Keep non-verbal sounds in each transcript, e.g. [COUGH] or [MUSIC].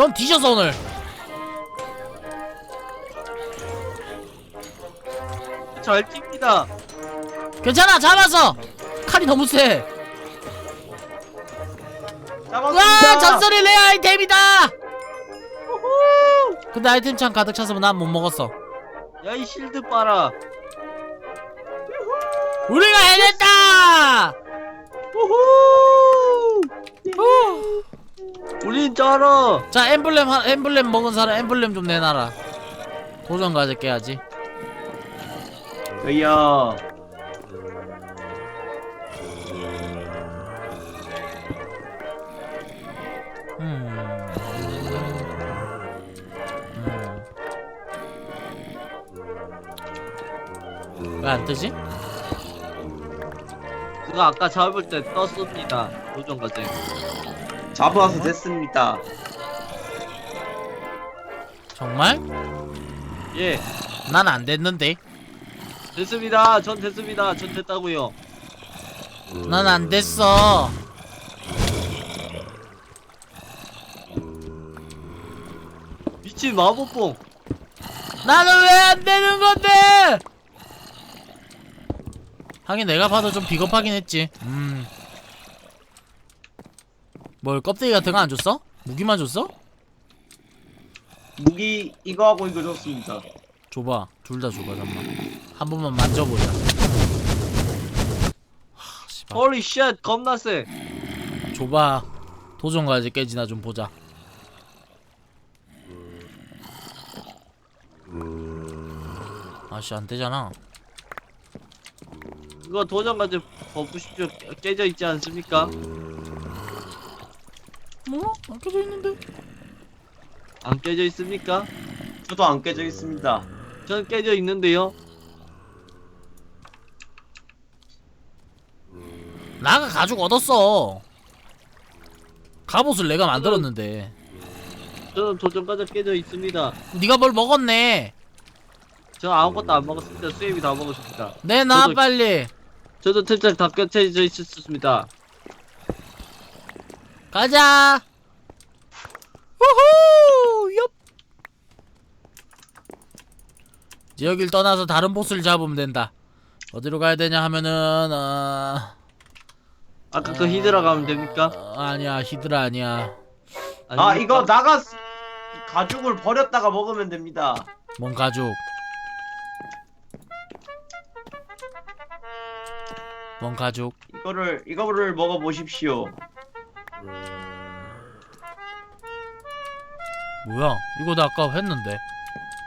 넌 뒤졌어 오늘 잘 찝니다. 괜찮아 잡았어 칼이 너무 세 잡았습니다. 와 전설의 레어 아이템이다 근데 아이템 창 가득 찼으면 난 못 먹었어 야 이 실드 봐라. 우리가 해냈다 우후. 후. 우린 쩔어. 자 엠블렘 하, 엠블렘 먹은 사람 엠블렘 좀 내놔라 도전 과제 깨야지 으야. 왜안 뜨지? 그거 아까 잡을 때 떴습니다. 도전 과제. 잡아서 됐습니다. 정말? 예. 난 안 됐는데 됐습니다. 전 됐습니다. 전 됐다고요. 난 안 됐어 미친 마법봉. 나는 왜 안 되는 건데 하긴 내가 봐도 좀 비겁하긴 했지 음 뭘 껍데기 같은 거 안 줬어? 무기만 줬어? 무기 이거 하고 이거 줬습니다. 줘봐 둘 다 줘봐 잠깐만 한 번만 만져보자 하, 씨발. 홀리 쉣 겁나 세. 줘봐 도전 과제 깨지나 좀 보자 아씨 안 되잖아 이거 도전 과제 버프 십시오. 깨져 있지 않습니까? 뭐? 안 켜져 있는데? 안 깨져 있습니까? 저도 안 깨져 있습니다. 전 깨져 있는데요. 나가 가죽 얻었어 갑옷을 내가 만들었는데 저는 도전 과제 깨져 있습니다. 네가 뭘 먹었네 저 아무것도 안 먹었습니다. 수입이 다 먹었습니다. 내놔 저도- 빨리 저도 틀짝 다 껴쳐져 있었습니다. 가자 우후 엽 여길 떠나서 다른 보스를 잡으면 된다 어디로 가야 되냐 하면은 어... 아까 그 히드라 가면 됩니까? 어, 아니야 히드라 아니야 아 아닙니까? 이거 나가 가죽을 버렸다가 먹으면 됩니다. 뭔 가죽 뭔 가죽 이거를 이거를 먹어 보십시오. 뭐야 이거 나 아까 했는데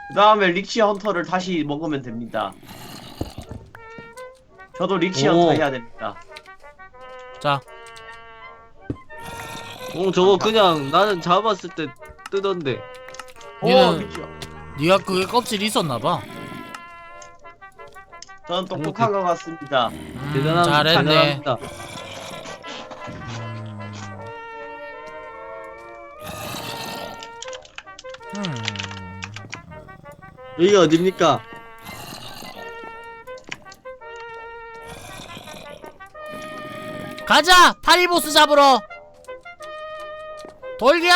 그 다음에 릭시 헌터를 다시 먹으면 됩니다. 저도 릭시 오. 헌터 해야 됩니다. 자 어 저거 그냥 나는 잡았을 때 뜨던데. 오 얘는- 릭시. 네가 그게 껍질이 있었나 봐 저는 똑똑한 것 같습니다. 음, 대단한 잘했네 대단합니다. 여기 어딥니까? 가자! 파리보스 잡으러! 돌격!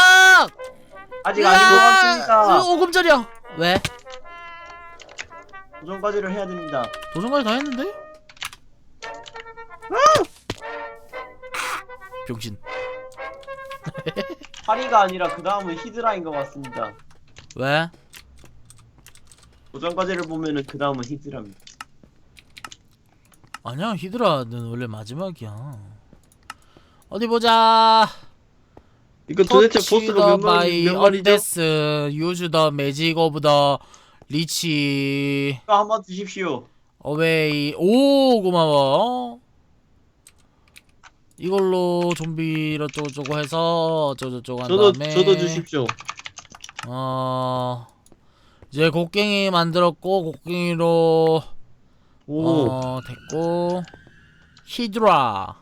아직 아닌 것 같습니다. 오금 절여 왜? 도전까지를 해야 됩니다. 도전까지 다 했는데? 병신. [LAUGHS] 파리가 아니라 그 다음은 히드라인 것 같습니다. 왜 도전까지를 보면은 그 다음은 히드라입니다. 아니야 히드라는 원래 마지막이야 어디 보자 이거 도대체 보스가 몇 마리 몇 마리죠? 언데스 유즈 더 매직 오브 더 리치 이거 한번 드십시오. 어웨이 오 고마워 이걸로 좀비 어쩌고저쩌고 해서 어쩌고저쩌고 한 저도 다음에 저도 주십시오. 어 이제 곡괭이 만들었고 곡괭이로 오. 어 됐고 히드라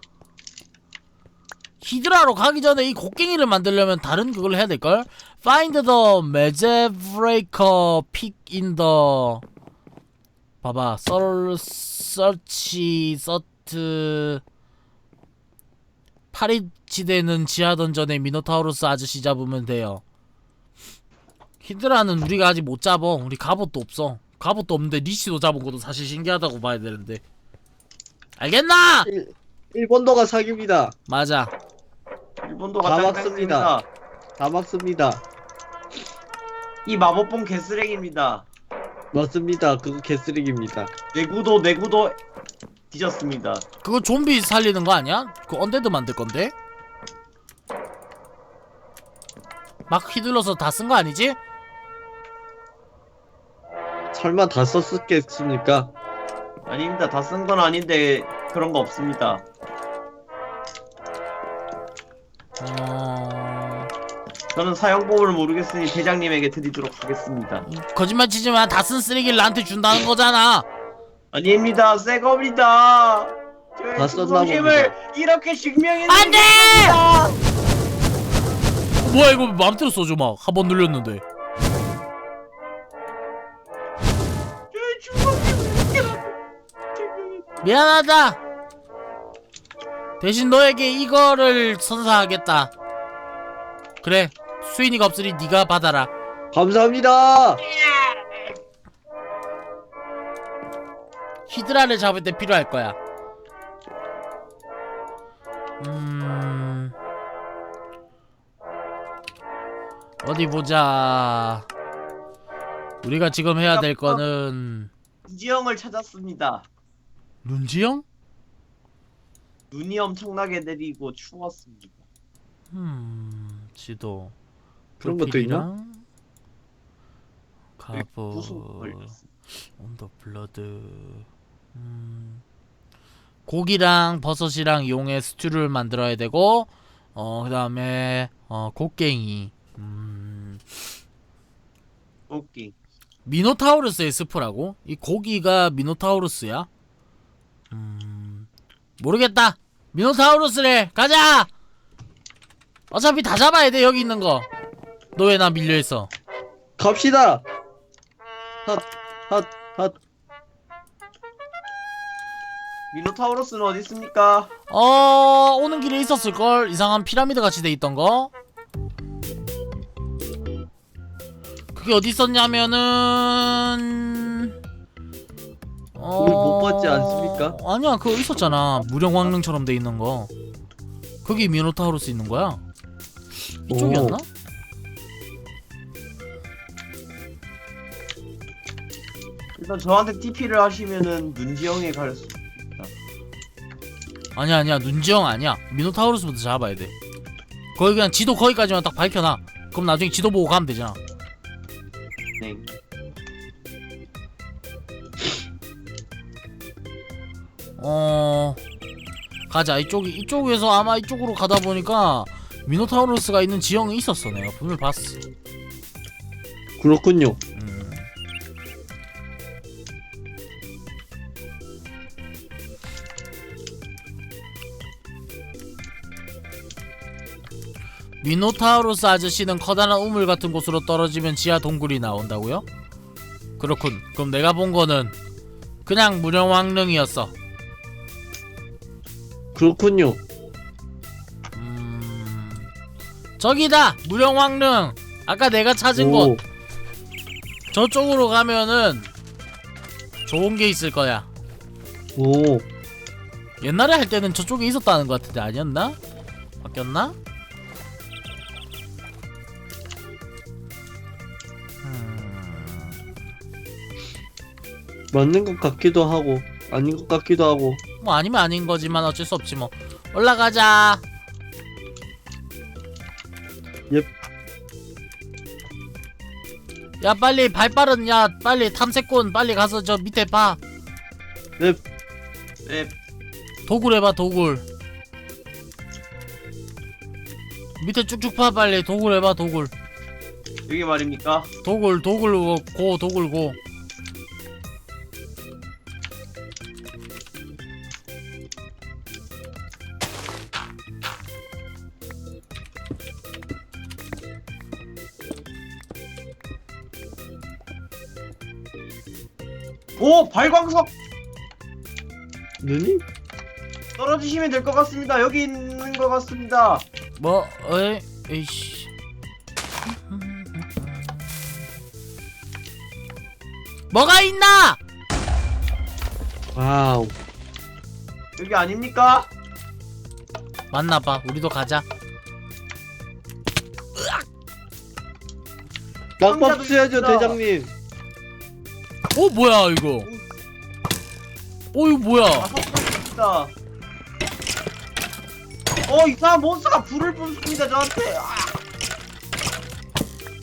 히드라로 가기 전에 이 곡괭이를 만들려면 다른 그걸 해야 될걸? Find the Mazebreaker Pick in the 봐봐 썰 서치 서트 파리지대는 지하 던전의 미노타우루스 아저씨 잡으면 돼요 히드라는 우리가 아직 못 잡어. 우리 갑옷도 없어. 갑옷도 없는데 리치도 잡은 것도 사실 신기하다고 봐야 되는데. 알겠나? 일, 일본도가 사기입니다. 맞아. 일본도가 다 짱짱입니다. 막습니다. 다 막습니다. 이 마법봉 개쓰레기입니다. 맞습니다. 그거 개쓰레기입니다. 내구도 내구도 뒤졌습니다. 그거 좀비 살리는 거 아니야? 그 언데드 만들 건데? 막 휘둘러서 다 쓴 거 아니지? 설마 다 썼겠습니까? 아닙니다. 다 쓴 건 아닌데 그런 거 없습니다. 어... 저는 사용법을 모르겠으니 대장님에게 드리도록 하겠습니다. 거짓말 치지 마. 다 쓴 쓰레기를 나한테 준다는 거잖아. 아닙니다. 새 겁니다. 다 저의 썼나 충성심을 이렇게 증명해 안 돼! 드리겠습니다. 뭐야 이거 마음대로 써줘 막. 한 번 눌렸는데. 미안하다. 대신 너에게 이거를 선사하겠다. 그래. 수인이가 없으니 네가 받아라. 감사합니다. 히드라를 잡을 때 필요할 거야. 음. 어디 보자. 우리가 지금 해야 될 거는 이지영을 찾았습니다. 눈지영? 눈이 엄청나게 내리고 추웠습니다. 음. 지도. 그런 것도 있나? 가보. 걸렸어? 온더 블러드 음, 고기랑 버섯이랑 용의 스튜를 만들어야 되고 어 그다음에 어 곡괭이 음, 오케이. 미노타우루스의 스프라고 이 고기가 미노타우루스야 음 모르겠다 미노타우루스래 가자 어차피 다 잡아야 돼 여기 있는 거너 왜 나 밀려 있어 갑시다. 핫, 핫, 핫. 미노타우로스는 어디 있습니까? 어 오는 길에 있었을 걸 이상한 피라미드 같이 돼 있던 거. 그게 어디 있었냐면은 어... 그걸 못 봤지 않습니까? 아니야 그거 있었잖아 무령 왕릉처럼 돼 있는 거. 거기 미노타우루스 있는 거야. 이쪽이었나? 일단 저한테 TP를 하시면은 눈지영에 갈 수. 아니야 아니야 눈지영 아니야. 미노타우루스부터 잡아야 돼. 거기 그냥 지도 거기까지만 딱 밝혀놔. 그럼 나중에 지도 보고 가면 되잖아. 네. 어 가자 이쪽이 이쪽에서 아마 이쪽으로 가다 보니까 미노타우루스가 있는 지형이 있었어 내가 분을 봤어 그렇군요. 음. 미노타우루스 아저씨는 커다란 우물 같은 곳으로 떨어지면 지하 동굴이 나온다고요? 그렇군 그럼 내가 본 거는 그냥 무령왕릉이었어 그렇군요. 음... 저기다 무령왕릉 아까 내가 찾은 곳 오, 저쪽으로 가면은 좋은 게 있을 거야 오. 옛날에 할 때는 저쪽에 있었다는 것 같은데 아니었나? 바뀌었나? 음... 맞는 것 같기도 하고, 아닌 것 같기도 하고. 뭐 아니면 아닌 거지만 어쩔 수 없지 뭐. 올라가자. 옙. 야 빨리 발 빠른 야 빨리 탐색꾼 빨리 가서 저 밑에 봐. 네, 네. 도굴 해봐 도굴. 밑에 쭉쭉 파 빨리. 도굴 해봐 도굴. 여기 말입니까? 도굴 도굴 고 도굴 고 발광석 눈이? 떨어지시면 될 것 같습니다. 여기 있는 것 같습니다. 뭐, 에이, 에이씨. 뭐가 있나? 와우. 여기 아닙니까? 맞나봐. 우리도 가자. 상자도 쓰야죠 있다. 대장님. 오 뭐야 이거? 오 이거 뭐야? 있다. 어 이상한 몬스터가 불을 뿜습니다 저한테. 아,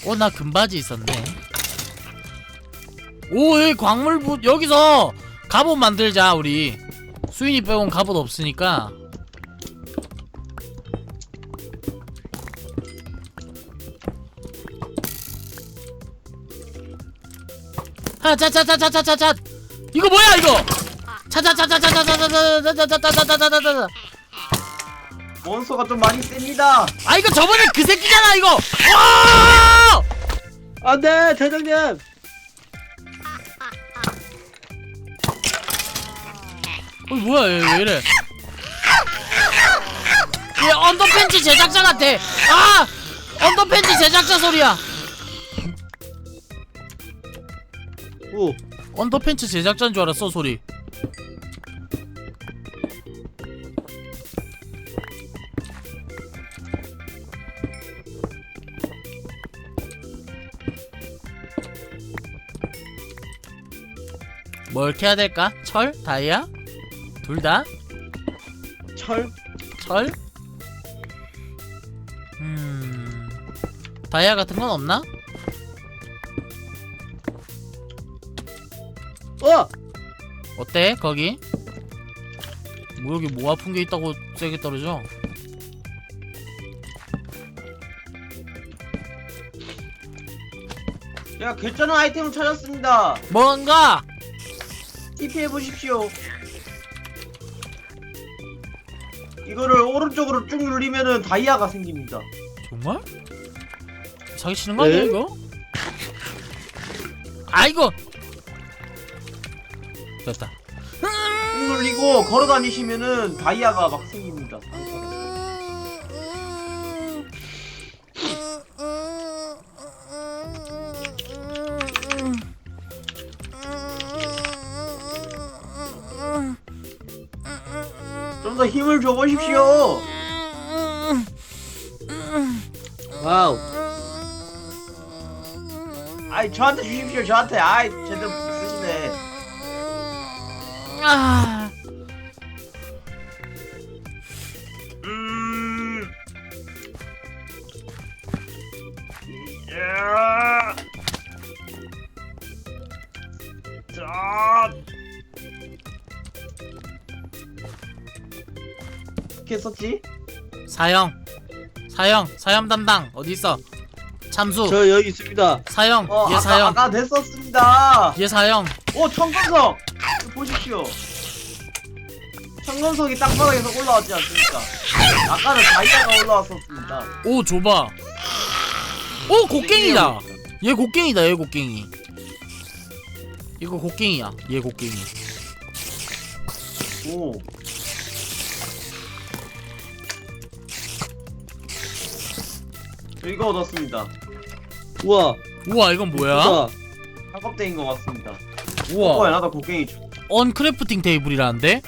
어 나 금바지 있었네. 오 여기 광물 부 여기서 갑옷 만들자 우리. 수인이 빼곤 갑옷 없으니까. 하자자자자자자자 이거 뭐야 이거? 차차차차차차차차차차차차차차차차차 몬스터가 좀 많이 셉니다. 아 이거 저번에 그 새끼잖아 이거. 와! 안돼 대장님. 어 뭐야 얘 왜 이래 얘 언더팬츠 제작자 같아 아 언더팬츠 제작자 소리야 오. 언더팬츠 제작자인 줄 알았어 소리 뭘 캐야 될까? 철? 다이아? 둘 다? 철. 철? 음... 다이아 같은 건 없나? 어. 어때 거기? 뭐 여기 뭐 아픈 게 있다고 세게 떨어져? 제가 괜찮은 아이템을 찾았습니다. 뭔가 TP 해보십시오. 이거를 오른쪽으로 쭉 누르면은 다이아가 생깁니다. 정말? 사기치는 거 아니야 네? 이거? 아이고 됐다 쭉 눌리고 걸어 다니시면은 다이아가 막 생깁니다. 더 힘을 줘보십시오. 와우. 아이 저한테 주십시오. 저한테. 아이 제대로 쓰시네. 아. 어떻게 썼지? 사형 사형 사형 담당 어디 있어 참수 저 여기 있습니다. 사형 어, 얘 아까, 사형 아까 냈었습니다. 얘 사형 오, 청금석! 보십시오. 청금석이 땅바닥에서 올라왔지 않습니까? 아까는 다이아가 올라왔었습니다. 오 줘봐 오 곡괭이다 얘 곡괭이다 얘 곡괭이 이거 곡괭이야 얘 곡괭이 오. 이거 얻었습니다. 우와. 우와 이건 뭐야 우와. 한 껍데기인 것 같습니다. 우와 어, 나도 곡괭이 줘. 언크래프팅 테이블이라는데?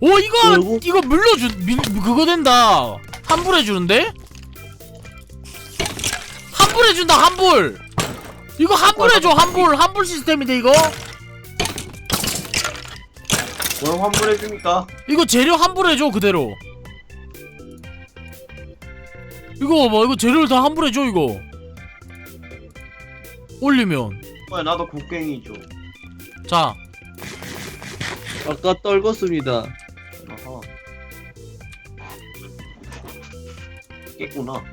오 이거 뭐라고? 이거 물려주 밀, 그거 된다 환불해 주는데? 환불해 준다 환불 이거 환불해 줘 환불 환불 시스템인데 이거 뭘 환불해 줍니까? 이거 재료 환불해 줘 그대로 이거 봐 이거 재료를 다 환불해 줘 이거 올리면 어, 나도 곡괭이 줘. 자 아까 떨궜습니다. 아하. 깼구나.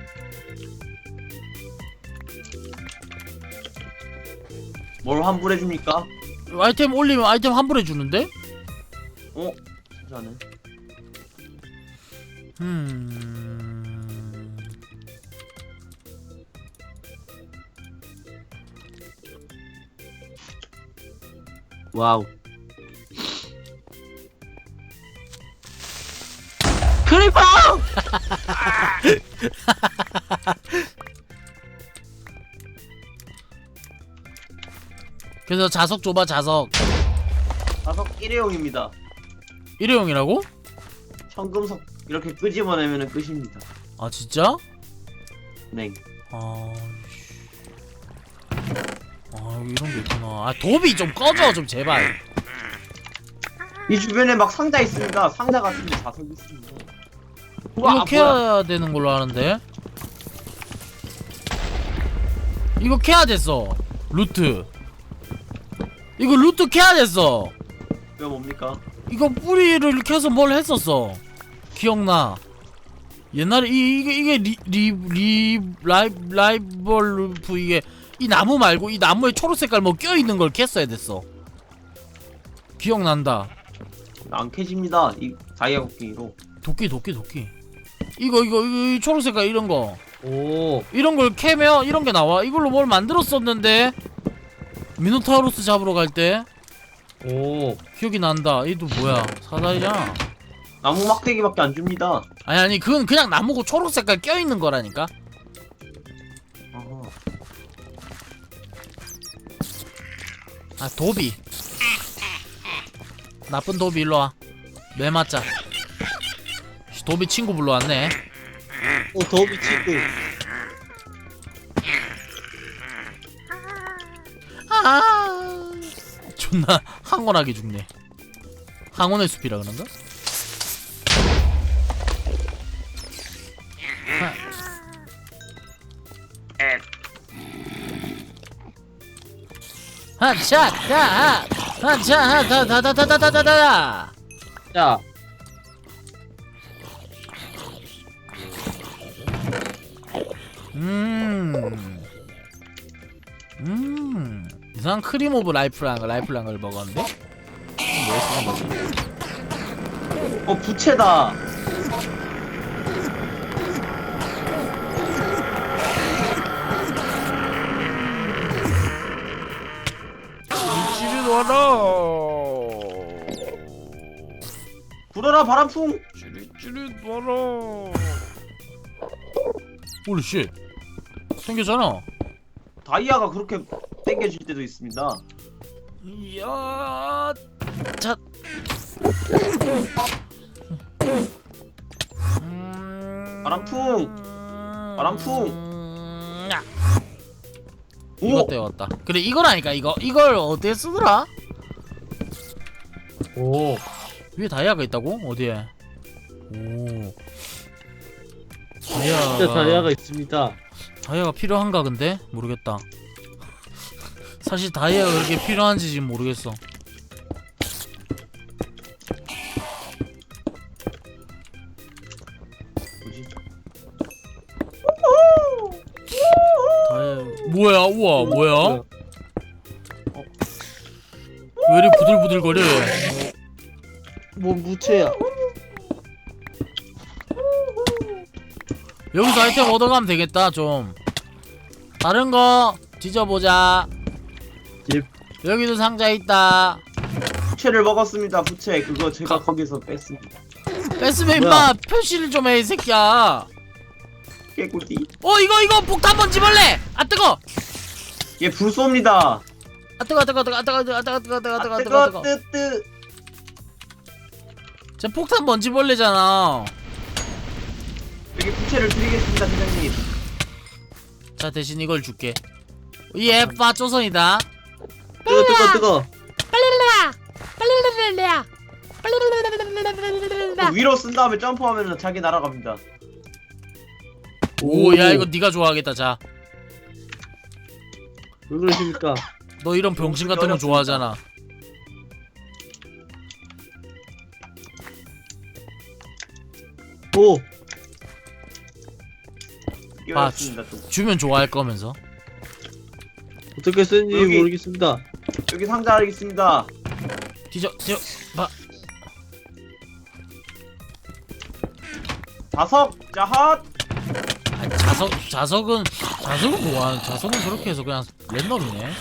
뭘 환불해 줍니까? 아이템 올리면 아이템 환불해 주는데? 어? 진짜네. 음... 와우. 크리퍼! [LAUGHS] 그래서 자석 줘봐 자석 자석 일회용입니다. 일회용이라고? 청금석 이렇게 끄집어내면 끝입니다. 아 진짜? 네. 아, 이런 게 있구나. 아 도비 좀 꺼져 좀 제발. 이 주변에 막 상자 있습니다. 상자 같은 데 자석이 있습니다. 우와, 이거 뭐야? 캐야 되는 걸로 아는데. 이거 캐야 됐어. 루트. 이거 루트 캐야 됐어. 이거 뭡니까? 이거 뿌리를 캐서 뭘 했었어. 기억나. 옛날에 이, 이게 이게 리리 라이 라이벌 루프 이게 이 나무 말고 이 나무에 초록 색깔 뭐 껴 있는 걸 캤어야 됐어. 기억난다. 안 캐집니다. 이 다이아 곡괭이로. 도끼 도끼 도끼. 이거 이거 이거 이 초록 색깔 이런 거 오. 이런 걸 캐면 이런 게 나와. 이걸로 뭘 만들었었는데 미노타우루스 잡으러 갈 때 오. 기억이 난다. 이도 뭐야 사다리잖아. 나무 막대기밖에 안 줍니다. 아니 아니 그건 그냥 나무고 초록 색깔 껴 있는 거라니까. 아 도비. 나쁜 도비 일로와. 매 맞자? 씨, 도비 친구 불러왔네. 오, 더비 친구. 아 존나 항원하게 죽네. 항원의 숲이라 그런가? 하차 자 하차 하다다다다다다다다 자, 음. 음. 이상한 크림 오브 라이프라는 걸 먹었는데? 뭐 거지? 어 부채다. 와라. 불어라 바람풍. 지리 지리 와라. 홀리 씨. 생겼잖아. 다이아가 그렇게 땡겨질 때도 있습니다. 이야. 자. 음. 바람풍. 바람풍. 음, 야. 오. 이거 때웠다. 그래 이거라니까 이거 이걸 어디에 쓰더라? 오. 위에 다이아가 있다고? 어디에? 오. 다이아가 진짜 다이아가 있습니다. 다이아가 필요한가 근데 모르겠다. 사실 다이아가 그렇게 필요한지 지금 모르겠어. 여기서 아이템 얻어가면 되겠다 좀. 다른 거 뒤져보자. 예. 여기도 상자 있다. 부채를 먹었습니다. 부채 그거 제가 가- 거기서 뺐습니다. 뺐으면 임마 뭐야? 표시를 좀 해 이 새끼야. 깨꾸띠. 어 이거 이거 폭탄 번지벌레. 아 뜨거. 얘불 쏩니다. 아 뜨거 뜨거 뜨거 뜨거 뜨거 뜨거 뜨거 뜨거 아 뜨거 뜨거 뜨거 뜨거. 뜨뜨. 쟤 폭탄 번지벌레잖아. 여기 부채를 드리겠습니다, 대장님. 자 대신 이걸 줄게. 예, 빠조선이다. 뜨거, 뜨거, 뜨거. 그 위로 쓴 다음에 점프하면 자기 날아갑니다. 오, 야 이거 네가 좋아하겠다. 자, 왜 그러십니까? 너 이런 병신 같은 거 좋아하잖아. 오. 이거였습니다. 또. 주면 좋아할 거면서. 어떻게 쓰는지 여기. 모르겠습니다. 여기 상자 있습니다. 뒤져, 뒤져. 봐. 자석, 자핫. 아, 자석, 자석은 자석은 뭐야? 자석은 그렇게 해서 그냥 랜덤이네.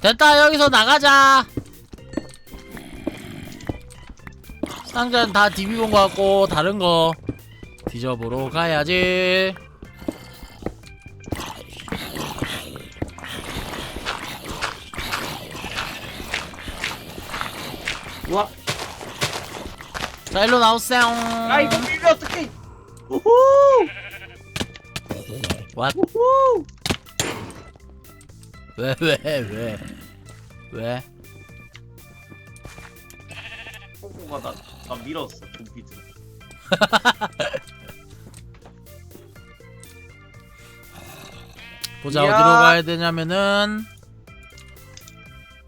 됐다 여기서 나가자. 상자는 다 디비본 것 같고 다른 거 뒤져보러 가야지. 우와. 자 일로 나오세요. 야 이거 밀면 어떡해. 우후. 왓 우후. 왜 왜, 왜, 왜. 왜? 뽀뽀가 나 나 밀었어 좀비트 [LAUGHS] 보자 이야. 어디로 가야 되냐면은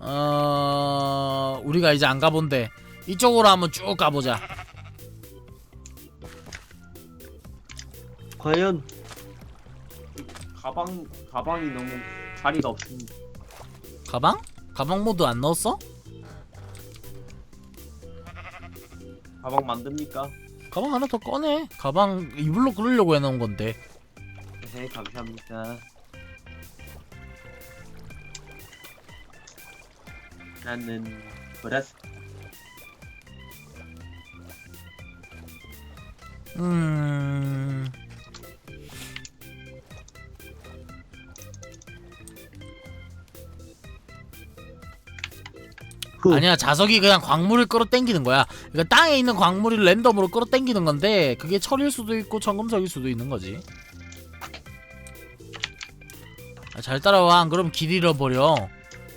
어 우리가 이제 안 가본데 이쪽으로 한번 쭉 가보자 과연 가방 가방이 너무 자리가 없습니다 가방? 가방 모드 안 넣었어? 가방 만듭니까? 가방 하나 더 꺼내. 가방 이불로 끌으려고 해놓은 건데. 네 감사합니다. 나는 브라스 음... 후. 아니야 자석이 그냥 광물을 끌어당기는 거야. 그러니까 땅에 있는 광물을 랜덤으로 끌어당기는 건데 그게 철일 수도 있고 청금석일 수도 있는 거지. 아, 잘 따라와. 안 그러면 길 잃어버려.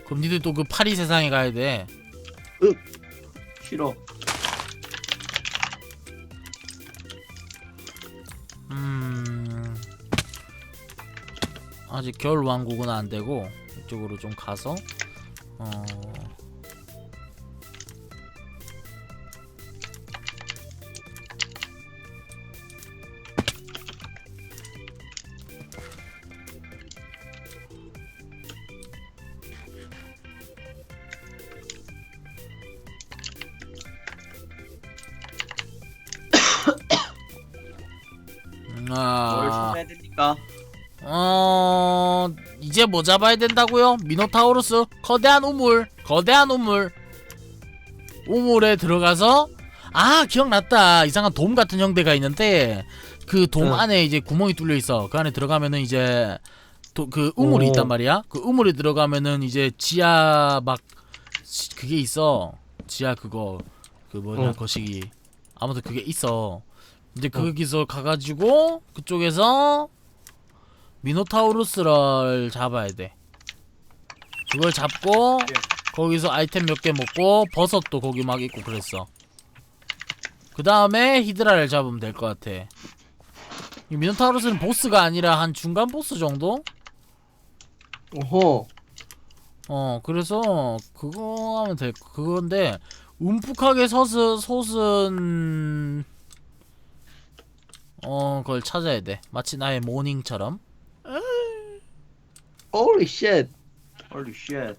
그럼 니들 또 그 파리 세상에 가야 돼. 싫어. 음... 아직 겨울 왕국은 안 되고 이쪽으로 좀 가서 어... 뭐 잡아야 된다고요? 미노타우루스 거대한 우물 거대한 우물. 우물에 들어가서 아 기억났다. 이상한 돔 같은 형대가 있는데 그 돔 응. 안에 이제 구멍이 뚫려 있어. 그 안에 들어가면은 이제 도, 그 우물이 오. 있단 말이야. 그 우물에 들어가면은 이제 지하 막 시- 그게 있어. 지하 그거. 그 뭐냐 어. 거시기. 아무튼 그게 있어. 이제 거기서 가가지고 그쪽에서 미노타우루스를 잡아야 돼. 그걸 잡고 예. 거기서 아이템 몇 개 먹고 버섯도 거기 막 있고 그랬어. 그 다음에 히드라를 잡으면 될 것 같아. 이 미노타우루스는 보스가 아니라 한 중간 보스 정도? 어허 어 그래서 그거 하면 될 그건데 움푹하게 솟은 솟은 어 그걸 찾아야 돼. 마치 나의 모닝처럼. Holy shit 헐리 쉣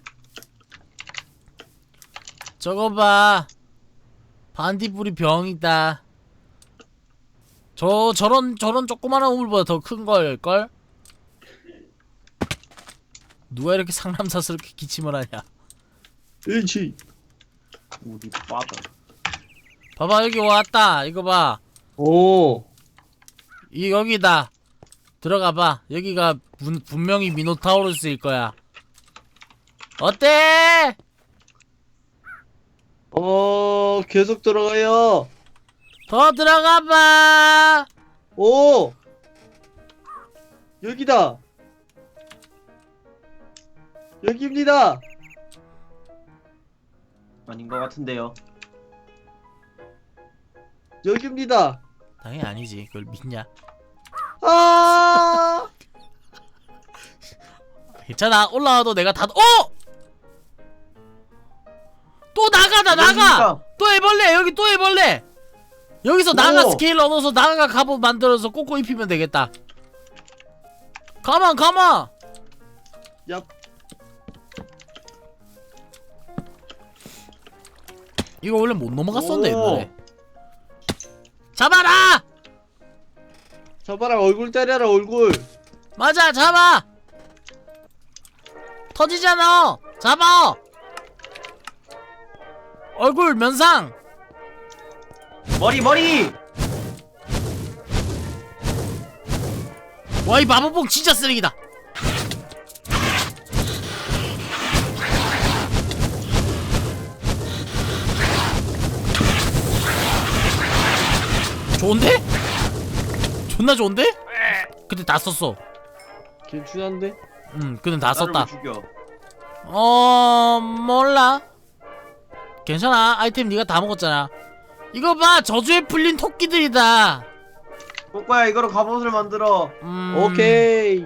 저거 봐. 반딧불이 병이다. 저 저런 저런 조그마한 우물보다 더 큰 걸걸? 누가 이렇게 상남사스럽게 기침을 하냐? 일치 우리 빠다 봐봐 여기 왔다. 이거 봐. 오 이 여기다. 들어가 봐. 여기가 분, 분명히 미노타우루스일 거야. 어때? 어, 계속 들어가요. 더 들어가 봐. 오! 여기다! 여기입니다! 아닌 것 같은데요 여기입니다! 당연히 아니지. 그걸 믿냐? 아! 괜찮아. 올라와도 내가 다 어! 또 나가다 나가. 안녕하십니까? 또 해벌레 여기 또 해벌레. 여기서 나가 오. 스케일 얻어서 나가 갑옷 만들어서 꼬꼬 입히면 되겠다. 가만 가만. 얍. 이거 원래 못 넘어갔었는데 오. 옛날에. 잡아라. 잡아라, 얼굴 때려라, 얼굴! 맞아 잡아. 터지잖아. 잡아. 얼굴 면상. 머리 머리 와 이 마법봉 진짜 쓰레기다. 좋은데? 존나 좋은데? 근데 다 썼어 괜찮은데? 음 근데 다 나를 썼다 왜 죽여 어 몰라 괜찮아 아이템 네가 다 먹었잖아 이거 봐 저주에 풀린 토끼들이다 꼬꼬야 이거로 갑옷을 만들어 음, 오케이.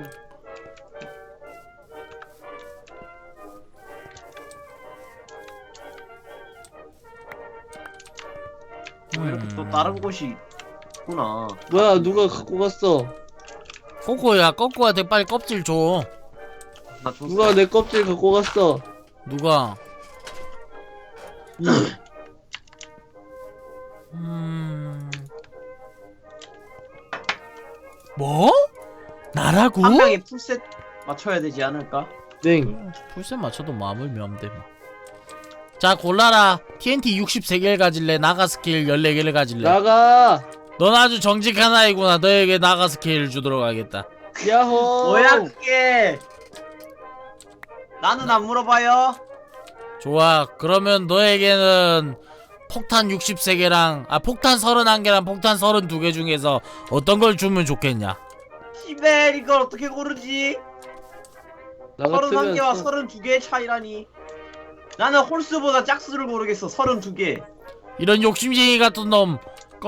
뭐 이렇게 또 음. 다른 곳이 있구나 뭐야 누가 갖고 갔어? 코코야 꼬꼬한테 빨리 껍질 줘 나 줬어 누가 내 껍질 갖고 갔어? 누가 [LAUGHS] 음 뭐? 나라고? 한 명이 풀셋 맞춰야 되지 않을까? 땡. 풀셋 맞춰도 마음을 묘함돼 뭐. 자 골라라 TNT 63개를 가질래 나가 스킬 14개를 가질래 나가. 넌 아주 정직한 아이구나. 너에게 나가 스킬을 주도록 하겠다. 야호. 뭐야 그게? 나는 안 물어봐요. 좋아. 그러면 너에게는 폭탄 63개랑 아 폭탄 31개랑 폭탄 32개 중에서 어떤 걸 주면 좋겠냐? 시벨 이걸 어떻게 고르지? 나 같으면 31개와 서- 32개의 차이라니. 나는 홀스보다 짝수를 고르겠어 32개. 이런 욕심쟁이 같은 놈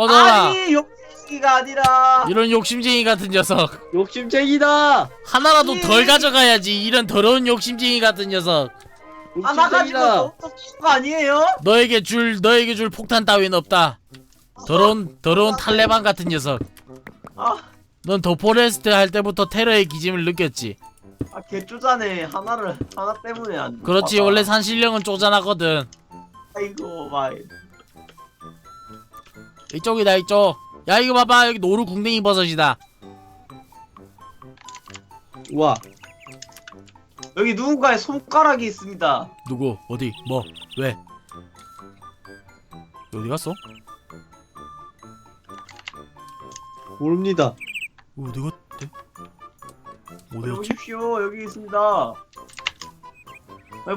꺼져라. 아니 욕심이가 아니라. 이런 욕심쟁이 같은 녀석. 욕심쟁이다. 하나라도 예. 덜 가져가야지 이런 더러운 욕심쟁이 같은 녀석. 하나 가지고 욕심쟁이다. 너무 거 아니에요? 너에게 줄 너에게 줄 폭탄 따윈 없다. 더러운 더러운 탈레반 같은 녀석. 아, 넌 더 포레스트 할 때부터 테러의 기짐을 느꼈지. 아 개쪼자네. 하나를 하나 때문에 안 그렇지. 봐봐. 원래 산신령은 쪼잔하거든. 아이고 마이 이쪽이다 이쪽 야 이거 봐봐. 여기 노루 궁뎅이 버섯이다. 와. 여기 누군가의 손가락이 있습니다. 누구? 어디? 뭐? 왜? 어디 갔어? 모릅니다. 어디 갔대? 어디 갔지? 오십시오. 여기 있습니다. 아,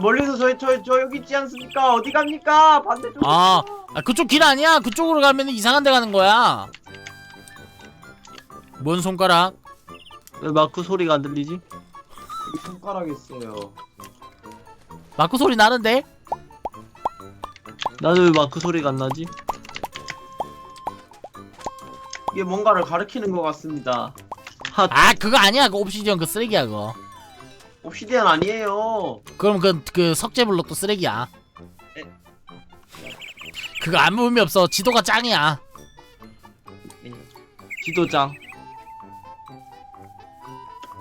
멀리서 저, 저, 저 여기 있지 않습니까? 어디 갑니까? 반대쪽 아, 아 그쪽 길 아니야. 그쪽으로 가면 이상한 데 가는 거야. 뭔 손가락? 왜 마크 소리가 안 들리지? 여기 손가락 있어요. 마크 소리 나는데? 나도 왜 마크 소리가 안 나지? 이게 뭔가를 가리키는 것 같습니다. 아 그거 아니야. 그 옵시디언 그 쓰레기야 그거. 옵시디안 아니에요. 그럼 그, 그 석재 블록도 쓰레기야 그거 아무 의미 없어. 지도가 짱이야. 지도장.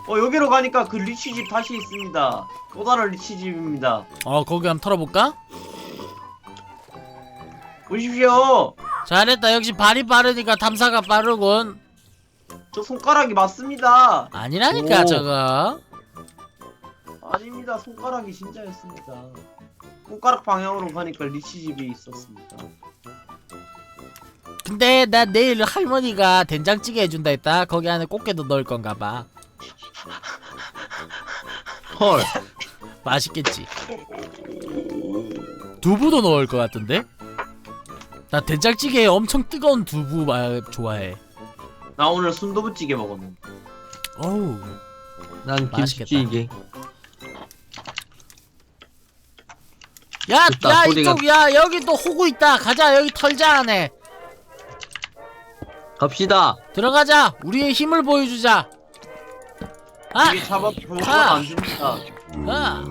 어 여기로 가니까 그 리치집 다시 있습니다. 또 다른 리치집입니다. 어 거기 한번 털어볼까? 보십시오. 잘했다. 역시 발이 빠르니까 탐사가 빠르군. 저 손가락이 맞습니다. 아니라니까 오. 저거. 아닙니다. 손가락이 진짜였습니다 손가락 방향으로 가니까 리치집이 있었습니다 근데 나 내일 할머니가 된장찌개 해준다 했다 거기 안에 꽃게도 넣을 건가 봐 헐. [LAUGHS] 맛있겠지 두부도 넣을 것 같던데? 나 된장찌개에 엄청 뜨거운 두부 마, 좋아해 나 오늘 순두부찌개 먹었는데 어우 난 맛있겠다. 김치찌개. 야, 됐다, 야 소리가. 이쪽 야 여기 또 호구 있다 가자 여기 털자 안에 갑시다. 들어가자 우리의 힘을 보여주자 아! 이게 잡아 별건 아. 안 줍니다 아!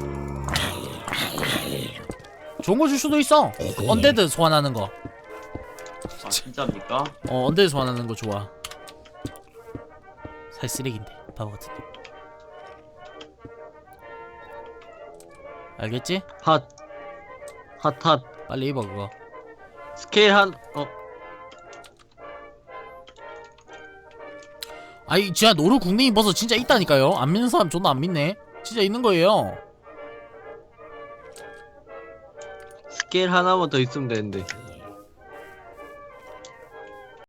좋은 거 줄 수도 있어 언데드 소환하는 거 아 진짜입니까? 어 언데드 소환하는 거 좋아 사실 쓰레기인데 바보 같은 놈 알겠지? 핫. 핫핫. 빨리 입어 그거 스케일 한, 어. 아이 진짜 노루 궁뎅이 버섯 진짜 있다니까요 안 믿는 사람 존나 안 믿네 진짜 있는 거예요 스케일 하나만 더 있으면 되는데.